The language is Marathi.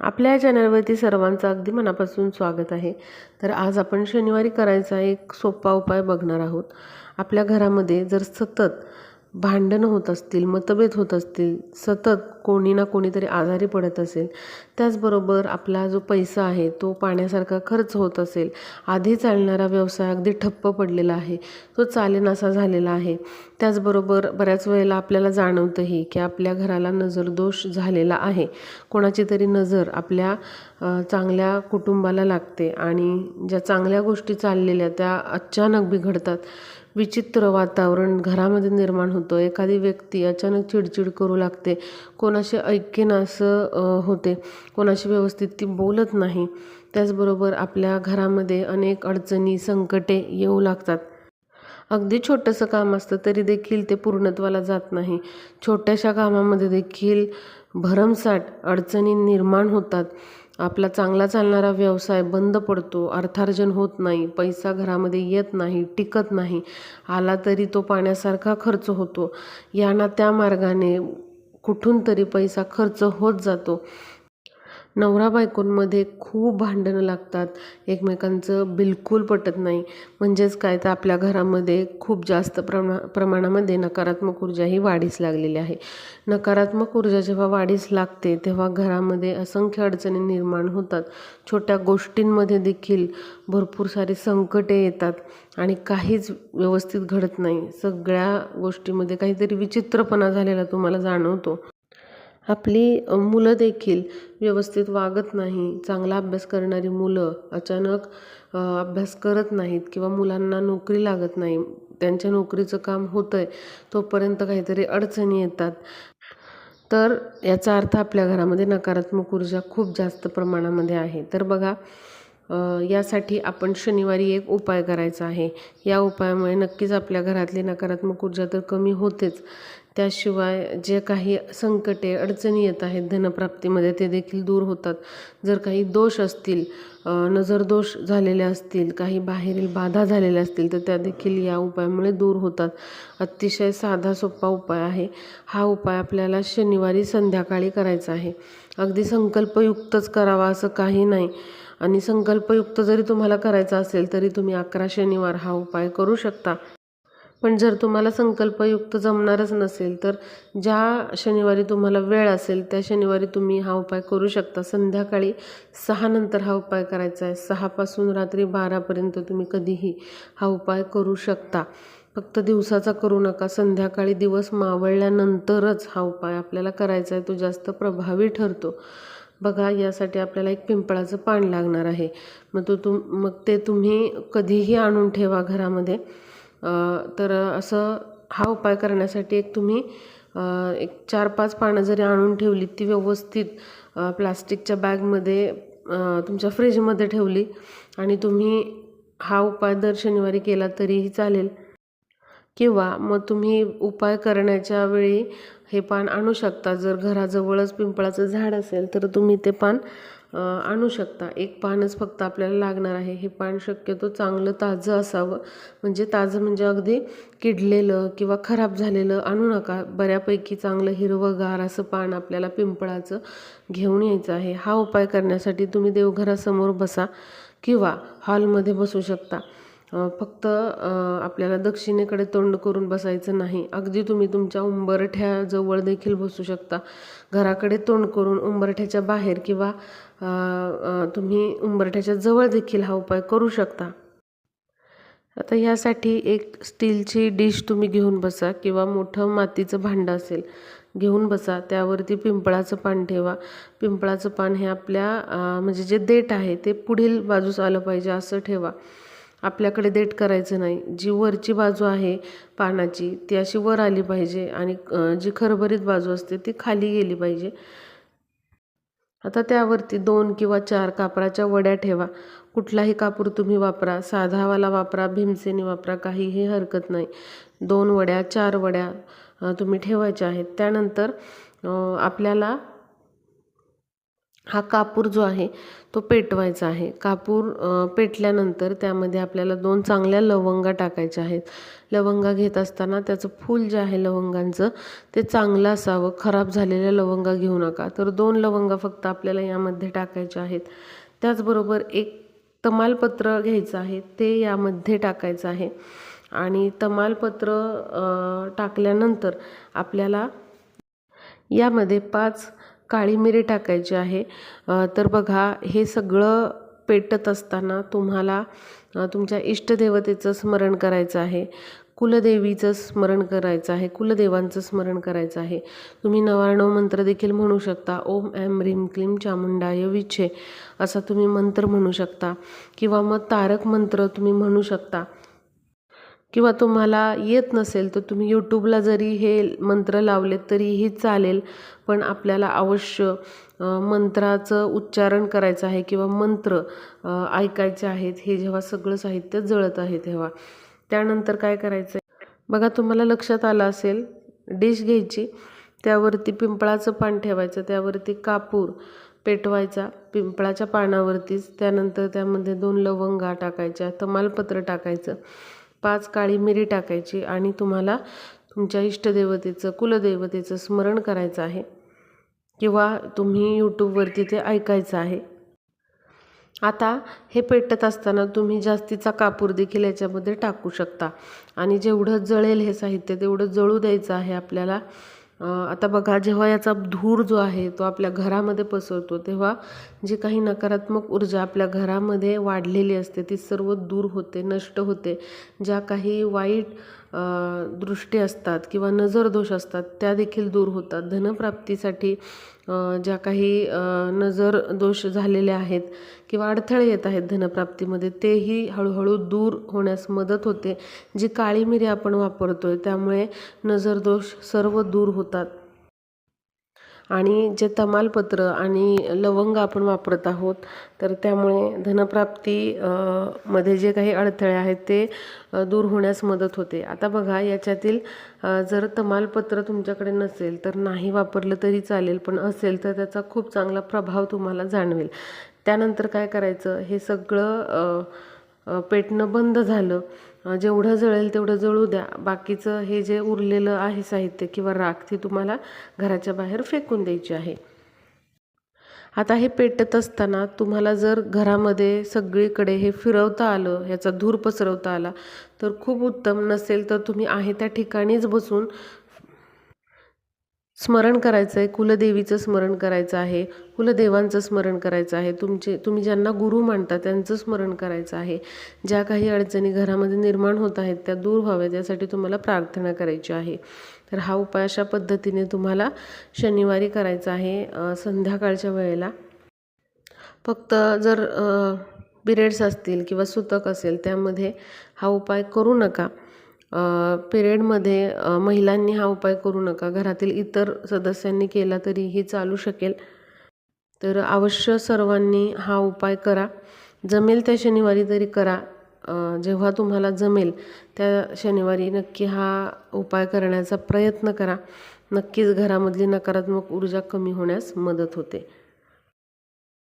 आपल्या चॅनलवरती सर्वांचं अगदी मनापासून स्वागत आहे. तर आज आपण शनिवारी करायचा एक सोपा उपाय बघणार आहोत. आपल्या घरामध्ये जर सतत भांडणं होत असतील मतभेद होत असतील सतत कोणी ना कोणीतरी आजारी पडत असेल त्याचबरोबर आपला जो पैसा आहे तो पाण्यासारखा खर्च होत असेल आधी चालणारा व्यवसाय अगदी ठप्प पडलेला आहे तो चालेनासा झालेला आहे. त्याचबरोबर बऱ्याच वेळेला आपल्याला जाणवतंही की आपल्या घराला नजरदोष झालेला आहे. कोणाची तरी नजर आपल्या चांगल्या कुटुंबाला लागते आणि ज्या चांगल्या गोष्टी चाललेल्या त्या अचानक बिघडतात. विचित्र वातावरण घरामध्ये निर्माण होतं. एखादी व्यक्ती अचानक चिडचिड करू लागते. कोणाशी ऐकेनासं होते. कोणाशी व्यवस्थित ती बोलत नाही. त्याचबरोबर आपल्या घरामध्ये अनेक अडचणी संकटे येऊ लागतात. अगदी छोटंसं काम असतं तरी देखील ते पूर्णत्वाला जात नाही. छोट्याशा कामामध्ये देखील भरमसाठ अडचणी निर्माण होतात. आपला चांगला चालणारा व्यवसाय बंद पडतो अर्थार्जन होत नाही पैसा घरामध्ये येत नाही टिकत नाही आला तरी तो पाण्यासारखा खर्च होतो. यांना त्या मार्गाने कुठून तरी पैसा खर्च होत जातो. नवरा बायकोंमध्ये खूप भांडणं लागतात. एकमेकांचं बिलकुल पटत नाही. म्हणजेच काय तर आपल्या घरामध्ये खूप जास्त प्रमा प्रमाणामध्ये नकारात्मक ऊर्जा ही वाढीस लागलेली आहे. नकारात्मक ऊर्जा जेव्हा वाढीस लागते तेव्हा घरामध्ये असंख्य अडचणी निर्माण होतात. छोट्या गोष्टींमध्ये देखील भरपूर सारी संकटे येतात आणि काहीच व्यवस्थित घडत नाही. सगळ्या गोष्टीमध्ये काहीतरी विचित्रपणा झालेला तुम्हाला जाणवतो. आपली मुलं देखील व्यवस्थित वागत नाही चांगला अभ्यास करणारी मुलं अचानक अभ्यास करत नाहीत किंवा मुलांना नोकरी लागत नाही त्यांच्या नोकरीचं काम होतं आहे तोपर्यंत काहीतरी अडचणी येतात. तर याचा अर्थ आपल्या घरामध्ये नकारात्मक ऊर्जा खूप जास्त प्रमाणामध्ये आहे. तर बघा यासाठी आपण शनिवारी एक उपाय करायचा आहे. या उपायामुळे नक्कीच आपल्या घरातली नकारात्मक ऊर्जा तर कमी होतेच. त्याशिवाय जे काही संकटे अडचणी येत आहेत धनप्राप्तीमध्ये ते देखील दूर होतात. जर काही दोष असतील नजरदोष झालेले असतील काही बाहेरील बाधा झालेल्या असतील तर त्या देखील या उपायामुळे दूर होतात. अतिशय साधा सोपा उपाय आहे. हा उपाय आपल्याला शनिवारी संध्याकाळी करायचा आहे. अगदी संकल्पयुक्तच करावा असं काही नाही. आणि संकल्पयुक्त जरी तुम्हाला करायचा असेल तरी तुम्ही अकरा शनिवार हा उपाय करू शकता. पण जर तुम्हाला संकल्पयुक्त जमणारच नसेल तर ज्या शनिवारी तुम्हाला वेळ असेल त्या शनिवारी तुम्ही हा उपाय करू शकता. संध्याकाळी सहानंतर हा उपाय करायचा आहे. सहापासून रात्री बारापर्यंत तुम्ही कधीही हा उपाय करू शकता. फक्त दिवसाचा करू नका. संध्याकाळी दिवस मावळल्यानंतरच हा उपाय आपल्याला करायचा आहे. तो जास्त प्रभावी ठरतो. बघा यासाठी आपल्याला एक पिंपळाचं पान लागणार आहे. मग तो तुम मग ते तुम्ही कधीही आणून ठेवा घरामध्ये. तर असं हा उपाय करण्यासाठी एक तुम्ही एक चार पाच पानं जरी आणून ठेवली ती व्यवस्थित प्लास्टिकच्या बॅगमध्ये तुमच्या फ्रीजमध्ये ठेवली आणि तुम्ही हा उपाय दर शनिवारी केला तरीही चालेल. किंवा मग तुम्ही उपाय करण्याच्या वेळी हे पान आणू शकता. जर घराजवळच पिंपळाचं झाड असेल तर तुम्ही ते पान आणू शकता. एक पानच फक्त आपल्याला लागणार आहे. हे पान शक्यतो चांगलं ताजं असावं. म्हणजे ताजं म्हणजे अगदी किडलेलं किंवा खराब झालेलं आणू नका. बऱ्यापैकी चांगलं हिरवंगार असं पान आपल्याला पिंपळाचं घेऊन यायचं आहे. हा उपाय करण्यासाठी तुम्ही देवघरासमोर बसा किंवा हॉलमध्ये बसू शकता. फक्त आपल्याला दक्षिणेकडे तोंड करून बसायचं नाही. अगदी तुम्ही तुमच्या उंबरठ्याजवळ देखील बसू शकता. घराकडे तोंड करून उंबरठ्याच्या बाहेर किंवा तुम्ही उंबरठ्याच्या जवळ देखील हा उपाय करू शकता. आता ह्यासाठी एक स्टीलची डिश तुम्ही घेऊन बसा किंवा मोठं मातीचं भांडं असेल घेऊन बसा. त्यावरती पिंपळाचं पान ठेवा. पिंपळाचं पान हे आपल्या म्हणजे जे देठ आहे ते पुढील बाजूस आलं पाहिजे असं ठेवा. आपल्याकडे देठ करायचं नाही. जी वरची बाजू आहे पानाची ती अशी वर आली पाहिजे आणि जी खरभरीत बाजू असते ती खाली गेली पाहिजे. आता त्यावरती दोन किंवा चार कापराच्या वड्या ठेवा. कुठलाही कापूर तुम्ही वापरा साधावाला वापरा भीमसेनी वापरा काहीही हरकत नाही. दोन वड्या चार वड्या तुम्ही ठेवायच्या आहेत. त्यानंतर आपल्याला हा कापूर जो आहे तो पेटवायचा आहे. कापूर पेटल्यानंतर त्यामध्ये आपल्याला दोन चांगल्या लवंगा टाकायच्या आहेत. लवंगा घेत असताना त्याचं फूल जे आहे लवंगांचं ते चांगलं असावं. खराब झालेल्या लवंगा घेऊ नका. तर दोन लवंगा फक्त आपल्याला यामध्ये टाकायच्या आहेत. त्याचबरोबर एक तमालपत्र घ्यायचं आहे ते यामध्ये टाकायचं आहे. आणि तमालपत्र टाकल्यानंतर आपल्याला यामध्ये पाच काळी मिरी टाकायची आहे. तर बघा हे सगळं पेटत असताना तुम्हाला तुमच्या इष्टदेवतेचं स्मरण करायचं आहे. कुलदेवीचं स्मरण करायचं आहे. कुलदेवांचं स्मरण करायचं आहे. तुम्ही नवार्णव मंत्र देखील म्हणू शकता. ओम ॲम ह्रीम क्लीम चामुंडाय विच्छे असा तुम्ही मंत्र म्हणू शकता. किंवा मग तारक मंत्र तुम्ही म्हणू शकता. किंवा तुम्हाला येत नसेल तर तुम्ही यूट्यूबला जरी हे मंत्र लावलेत तरीही चालेल. पण आपल्याला अवश्य मंत्राचं उच्चारण करायचं आहे किंवा मंत्र ऐकायचे आहेत हे जेव्हा सगळं साहित्य जळत आहे तेव्हा. त्यानंतर काय करायचं आहे बघा तुम्हाला लक्षात आलं असेल डिश घ्यायची त्यावरती पिंपळाचं पान ठेवायचं त्यावरती कापूर पेटवायचा पिंपळाच्या पानावरतीच त्यानंतर त्यामध्ये दोन लवंगा टाकायच्या तमालपत्र टाकायचं पाच काळी मिरी टाकायची आणि तुम्हाला तुमच्या इष्टदेवतेचं कुलदेवतेचं स्मरण करायचं आहे. किंवा तुम्ही यूट्यूबवरती ते ऐकायचं आहे. आता हे पेटत असताना तुम्ही जास्तीचा कापूर देखील याच्यामध्ये टाकू शकता. आणि जेवढं जळेल हे साहित्य तेवढं जळू द्यायचं आहे आपल्याला. आता बघा जेव्हा याचा धूर जो आहे तो आपल्या घरामध्ये पसरतो तेव्हा जी काही नकारात्मक ऊर्जा आपल्या घरामध्ये वाढलेली असते ती सर्व दूर होते नष्ट होते. ज्या काही वाईट दृष्टी असतात किंवा नजरदोष असतात त्या देखील दूर होतात. धनप्राप्तीसाठी ज्या काही नजर दोष झालेले आहेत किंवा अडथळे येत आहेत धनप्राप्तीमध्ये तेही हळूहळू दूर होण्यास मदत होते. जी काळी मिरी आपण वापरतो आहे त्यामुळे नजरदोष सर्व दूर होतात. आणि जे तमालपत्र आणि लवंग आपण वापरत आहोत तर त्यामुळे धनप्राप्ती मध्ये जे काही अडथळे आहेत ते दूर होण्यास मदत होते. आता बघा याच्यातील जर तमालपत्र तुमच्याकडे नसेल तर नाही वापरलं तरी चालेल पण असेल तर त्याचा खूप चांगला प्रभाव तुम्हाला जाणवेल. त्यानंतर काय करायचं? हे सगळं पेटणं बंद झालं जेवढं जळेल तेवढं जळू द्या. बाकीचं हे जे उरलेलं आहे साहित्य किंवा राख ती तुम्हाला घराच्या बाहेर फेकून द्यायची आहे. आता हे पेटत असताना तुम्हाला जर घरामध्ये सगळीकडे हे फिरवता आलं ह्याचा धूर पसरवता आला तर खूप उत्तम नसेल तर तुम्ही आहे त्या ठिकाणीच बसून स्मरण करायचं आहे कुलदेवीचं स्मरण करायचं आहे कुलदेवांचं स्मरण करायचं आहे तुमचे तुम्ही ज्यांना गुरु मानता त्यांचं स्मरण करायचं आहे. ज्या काही अडचणी घरामध्ये निर्माण होत आहेत त्या दूर व्हाव्यात यासाठी तुम्हाला प्रार्थना करायची आहे. तर हा उपाय अशा पद्धतीने तुम्हाला शनिवारी करायचा आहे संध्याकाळच्या वेळेला. फक्त जर पिरियड्स असतील किंवा सुतक असेल त्यामध्ये हा उपाय करू नका. पिरियडमध्ये महिलांनी हा उपाय करू नका. घरातील इतर सदस्यांनी केला तरीही चालू शकेल. तर अवश्य सर्वांनी हा उपाय करा. जमेल त्या शनिवारी तरी करा. जेव्हा तुम्हाला जमेल त्या शनिवारी नक्की हा उपाय करण्याचा प्रयत्न करा. नक्कीच घरामधली नकारात्मक ऊर्जा कमी होण्यास मदत होते.